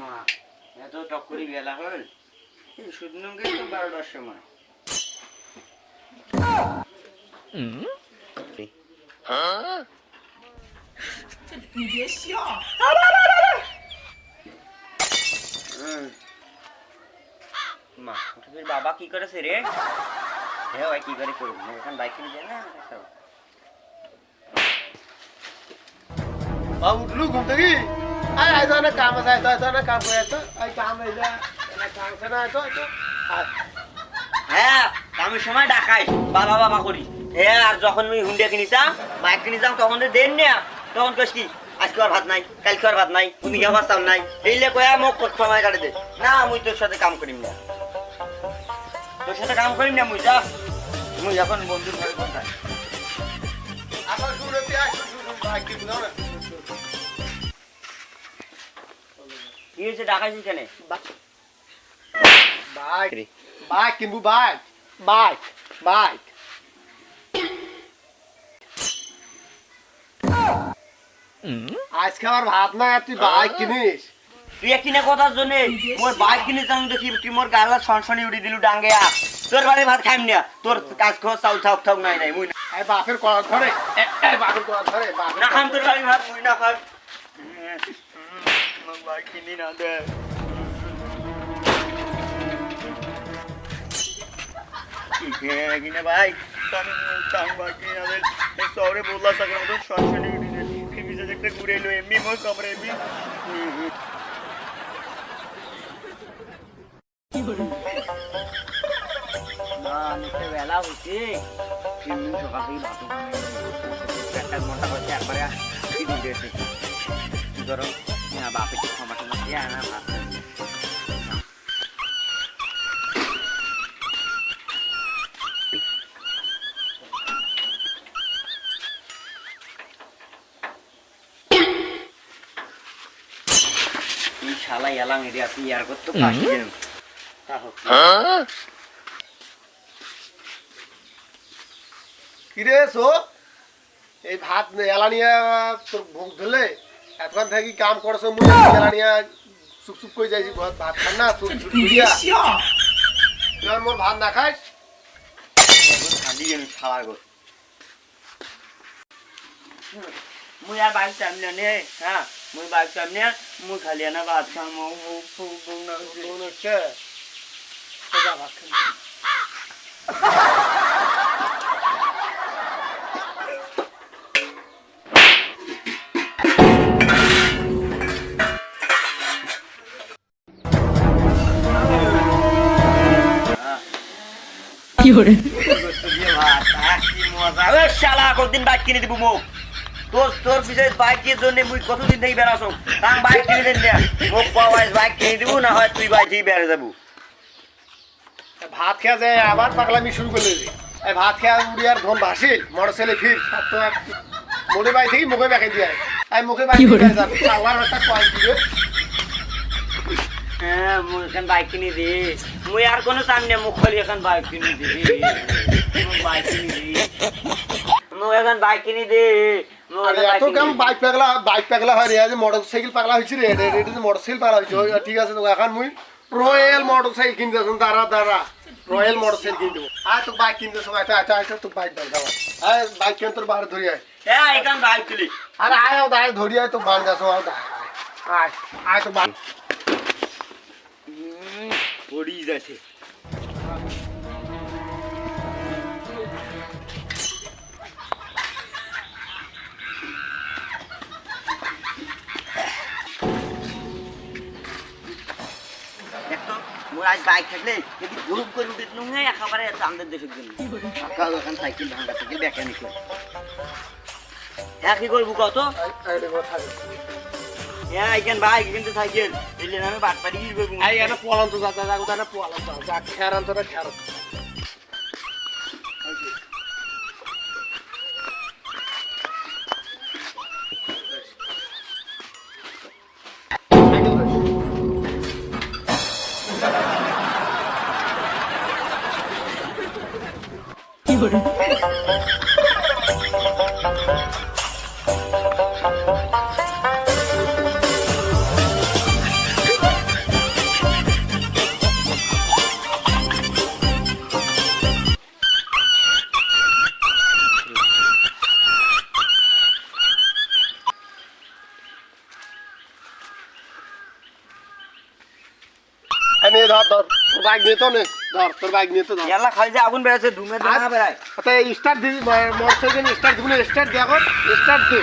মা এত টক্করি বেলা হল শুধু তো বারোটার সময় হুম। মা বাবা কি করেছে রে? হ্যাঁ ভাই কি করে করব? এখন বাইক কিনে দেয় না। বাবু উঠলু ঘুম থেকে? আয় আয় তো না কাম আছে আয় তো আয় না কাম করে তো আয় কাম এই যা। কাম আছে না তো হ্যাঁ আমি সময় ডাকাই। বাবা বাবা করি। হ্যাঁ আর যখন আমি হুন্ডিয়া কিনিতাম বাইক কিনিতাম তখন তো দেন না। তখন কইস কি আজকে আর ভাত নাই কালকে আর ভাত নাই তুমি গিয়ে বাঁচতাম নাই? এইলে কয়া মোক কত সময় কাটে দে। না মুই তোর সাথে কাম করিম না। তোর সাথে কাম করিম না মুই যা। মুই এখন বন্ধুর ঘরে কোথায় শুনে ভাই কি হয়েছে ডাকাইছিস কেন? বাইক বাইক কিনবু বাইক বাইক বাইক আজকে আমার ভাত না তুই বাইক কিনিস? তুই কিনে কথার জন্য? মোর বাইক কিনে যাম দেখি তুই মোর গালা সনসনি উড়ি দিলু ডাঙ্গে আ। তোর বাড়ি ভাত খাইম না। তোর কাজ খোঁজ চাউল থাক থাক নাই নাই মুই না। এই বাপের ধরে এই বাপের ধরে না খাম তোর বাড়ি ভাত মুই না খাম। মোক বাইক কিনি না দে কিনে ভাই? আমি চাং বাইক কিনে না দে শহরে বললা থাকার মতো সনসনি উড়ি দে ঘুরে এলো এমনি মোর কামড়ে এমনি না নিতে বেলা হয়েছে সকাল থেকে একটা ঘণ্টা হচ্ছে একবারে কি দিয়েছে ধরো বাপে কি ক্ষমা টমা দিয়ে আনা শালা এলাম এরিয়া আছে ইয়ার করতো হোক কিরে সো এই ভাত এলা নিয়ে তোর ভোগ ধরলে এতক্ষণ থাকি কাম করছ মুই এলা নিয়ে চুপ চুপ করে যাইছি ভাত ভাত খান না চুপ চুপ করিয়া তুই মোর ভাত না খাইস খালি আমি খাওয়া গো মুই আর বাইক সামনে নে হ্যাঁ মুই বাইক সামনে মুই খালি না ভাত খাম মনে হচ্ছে সোজা ভাত। শালা কতদিন বাইক কিনে দিব মোক তোর তোর পিছনে বাইকের জন্য মুই কতদিন থেকে বেড়াস তাং বাইক কিনে দেন না। মোক পাওয়াই বাইক কিনে দিব না হয় তুই বাইক থেকে বেড়ে যাব। ভাত খেয়া যায় আবার পাগলামি শুরু করলে যে এই ভাত খেয়া উড়িয়ার ধন ভাসিল মর ছেলে ফির মোড়ে বাই থেকে মুখে বেঁকে দিয়ে আই মুখে বাই দিয়ে যাবে। একটা কয় দিবে হ্যাঁ মুই এখন বাইক কিনে দে। মুই আর কোনো চান মুখ খালি এখন বাইক কিনে দে। বাইক কিনে দে। মুই এখন বাইক কিনে দে। এত বাইক কেমন বাইক পাগলা বাইক পাগলা হয় রে আজ মোটর পাগলা হয়েছে রে হয়েছে ঠিক আছে তো এখন মুই রয়্যাল মোটর সাইকেল কিনতে দাঁড়া দাঁড়া। রয়্যাল মোটরসাইকেল কিনতে আর তো বাইক কিনতে সময় আয় আচ্ছা আচ্ছা তো বাইক দাও দাও আয় বাইক কেন তোর বাইরে ধরি আয়? হ্যাঁ এখন বাইক তুলি আর আয় আয় দাঁড়ায় ধরি আয় তো বান যাস আয় আয় আয়। তো বান পড়ি যাচ্ছে। মোর আজ বাইক থাকলে যদি গ্রুপ করে উঠে নুঙ্গে একেবারে আমাদের দেশের জন্য সকাল এখন সাইকেল ভাঙা সাইকেল মেকানিক। হ্যাঁ কি করব কত হ্যাঁ আয় ভাই থাকে এখান তো সাইকেল আমি বাট পাড়ি করব আই এনে পোয়ালাম তো যাতা যাগো তানে পোয়ালাম তো যা খেরান তো আমি ধর ধর। তোর বাইক নিয়ে তো নে ধর তোর বাইক নিয়ে তো ধর। এলা খালি যে আগুন বেড়াচ্ছে ধুমে ধুমে বেড়ায়। আচ্ছা স্টার্ট দিবি মোটরসাইকেল স্টার্ট দিবি স্টার্ট দেখো স্টার্ট দে।